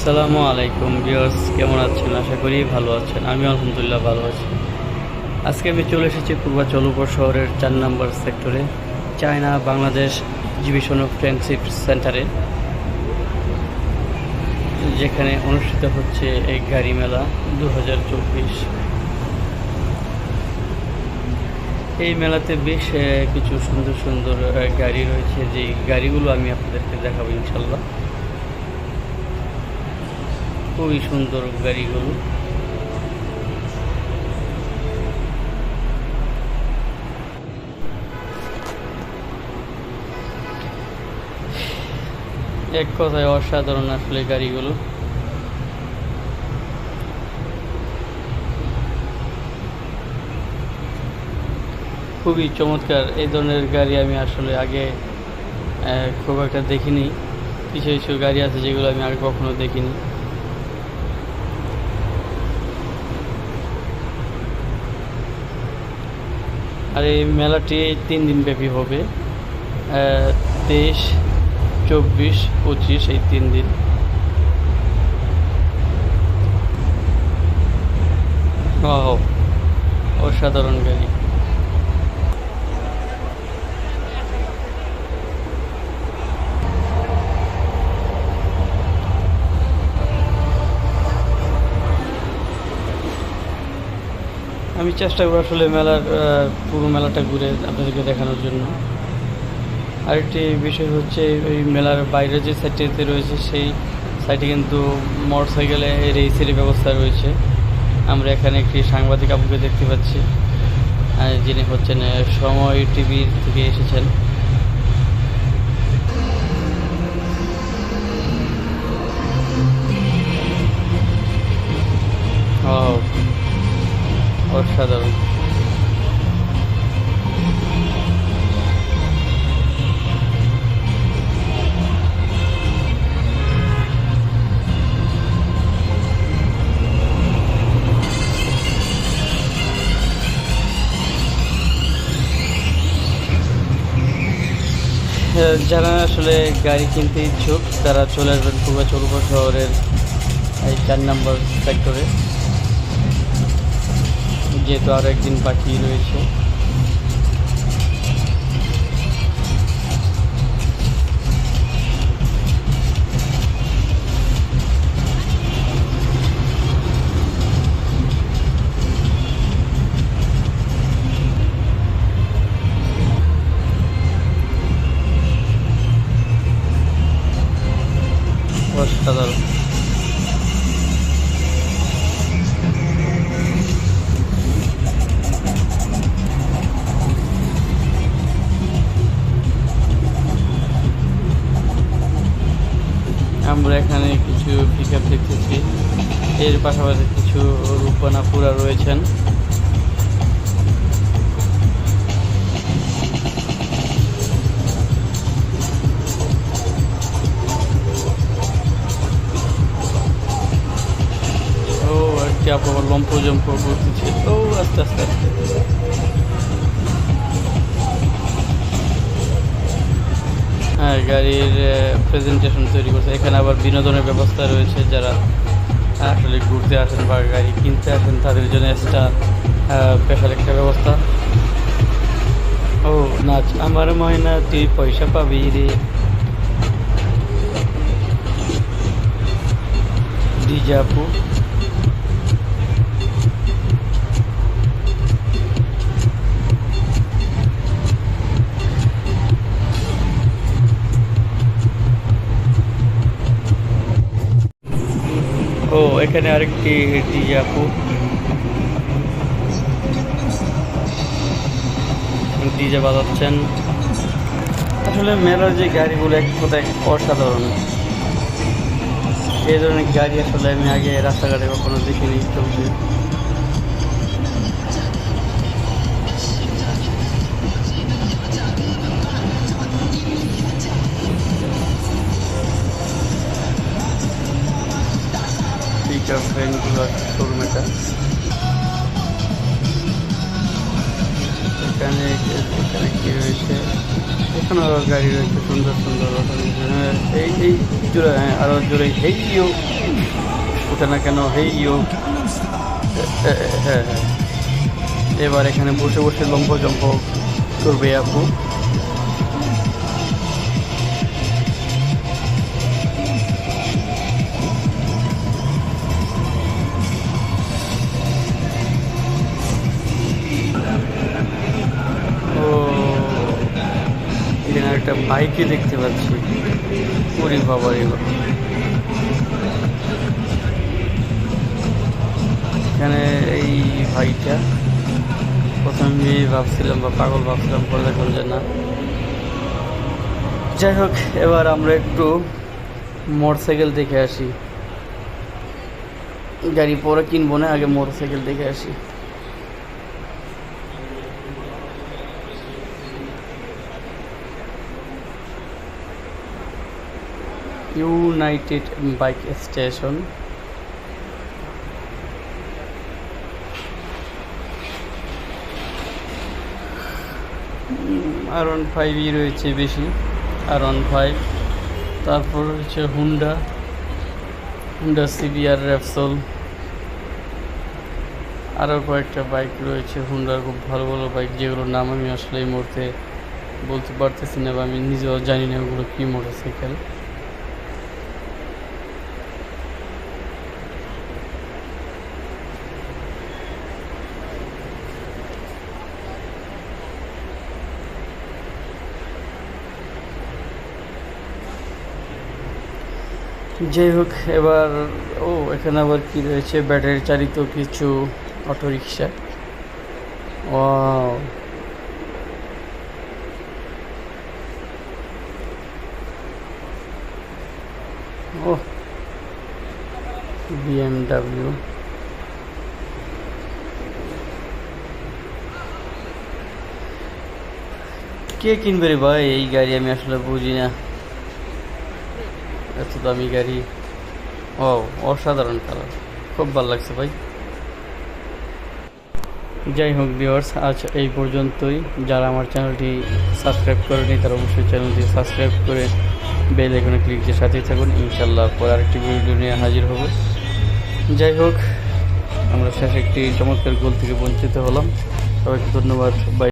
আসসালামু আলাইকুম ভিউয়ার্স, কেমন আছেন? আশা করি ভালো আছেন। আমি আলহামদুলিল্লাহ ভালো আছি। আজকে আমি চলে এসেছি পূর্বাচল উপর শহরের চার নম্বর সেক্টরে, China Bangladesh exhibition of friendship সেন্টারে যেখানে অনুষ্ঠিত হচ্ছে এই গাড়ি মেলা দু হাজার চব্বিশ। এই মেলাতে বেশ কিছু সুন্দর সুন্দর গাড়ি রয়েছে। যে গাড়িগুলো আমি আপনাদেরকে দেখাবো ইনশাল্লাহ খুবই সুন্দর গাড়িগুলো। এক কথায় অসাধারণ আসলে গাড়িগুলো। খুবই চমৎকার। এই ধরনের গাড়ি আমি আসলে আগে খুব একটা দেখিনি। কিছু কিছু গাড়ি আছে যেগুলো আমি আগে কখনো দেখিনি। আর এই মেলাটি তিন দিন ব্যাপী হবে তেইশ, চব্বিশ, পঁচিশ এই তিন দিন। অসাধারণ গাড়ি। আমি চেষ্টা করব আসলে মেলার পুরো মেলাটা ঘুরে আপনাদেরকে দেখানোর জন্য। আরেকটি বিষয় হচ্ছে ওই মেলার বাইরে যে সাইডটিতে রয়েছে, সেই সাইডে কিন্তু মোটর সাইকেলে রেসের ব্যবস্থা রয়েছে। আমরা এখানে একটি সাংবাদিক আপুকে দেখতে পাচ্ছি যিনি হচ্ছেন সময় টিভি থেকে এসেছেন। ও অসাধারণ। আহ, যারা আসলে গাড়ি কিনতে ইচ্ছুক তারা চলে আসবেন পূর্বাচল শহরের এই চার নম্বর সেক্টরে যেহেতু আরও একদিন বাকি রয়েছে। আমরা এখানে কিছু পিক দেখতেছি। এর পাশাপাশি কিছু রূপনাপুরা রয়েছেন। ও, একটি আপু আবার লম্প জম্প করতেছে ও, আস্তে আস্তে আস্তে। গাড়ির প্রেজেন্টেশন তৈরি করছে। এখানে আবার বিনোদনের ব্যবস্থা রয়েছে। যারা আসলে ঘুরতে আসেন বা গাড়ি কিনতে আসেন, তাদের জন্য এক্সট্রা স্পেশাল একটা ব্যবস্থা। ও, নাচ, আমার ময়না, তুই পয়সা পাবি রে। ডিজে এখানে আরেকটি ডিজে আপু ডিজে বাজাচ্ছেন আসলে মেলার যে গাড়িগুলো এক কোথায় অসাধারণ। এই ধরনের গাড়ি আসলে আমি আগে রাস্তাঘাটে কখনো দেখিনি চলছে পিক আপ ভ্যানগুলো শোরুম এটা। এখানে এখানে কি রয়েছে? এখানে এখানেও গাড়ি রয়েছে সুন্দর সুন্দর হ্যাঁ, এই এই জোরে হ্যাঁ আরও জোরে হেই ইউ ওঠে না কেন হেই ইউ হ্যাঁ হ্যাঁ। এবার এখানে বসে বসে লম্ব জম্প করবে আপু। বাইকে দেখতে পাচ্ছি। ওরে বাবা রে এখানে এই ভাইটা, প্রথমে ভাবছিলাম বা পাগল ভাবছিলাম, পরে দেখলাম যে না। যাই হোক, এবার আমরা একটু মোটরসাইকেল দেখে আসি। গাড়ি পরে কিনবো না, আগে মোটরসাইকেল দেখে আসি। ইউনাইটেড বাইক স্টেশন আর ওয়ান ফাইভই রয়েছে বেশি। আর ওয়ান ফাইভ তারপর হচ্ছে হুন্ডা হুন্ডা সিবিআর র্যাপসোল আরও কয়েকটা বাইক রয়েছে। হুন্ডার খুব ভালো ভালো বাইক যেগুলোর নাম আমি আসলে এই মুহূর্তে বলতে পারতেছি না বা আমি নিজেও জানি না ওগুলো কী মোটরসাইকেল যাই হোক, এবার, ও, এখানে আবার কি রয়েছে? ব্যাটারি চালিত কিছু অটোরিকশা। ও বিএমডাব্লিউ। কে কিনবে রে ভাই? এই গাড়ি আমি আসলে বুঝি না। এত দামি গাড়ি। ও অসাধারণ কালার খুব ভালো লাগছে ভাই। যাই হোক ভিওয়ার্স আজ এই পর্যন্তই। যারা আমার চ্যানেলটি সাবস্ক্রাইব করেনি, তারা অবশ্যই চ্যানেলটি সাবস্ক্রাইব করে বেল আইকনে ক্লিক দিয়ে সাথেই থাকুন। ইনশাল্লাহ পরে আরেকটি ভিডিও নিয়ে হাজির হব। যাই হোক, আমরা শেষ একটি চমৎকার গোল থেকে বঞ্চিত হলাম। সবাইকে ধন্যবাদ। বাই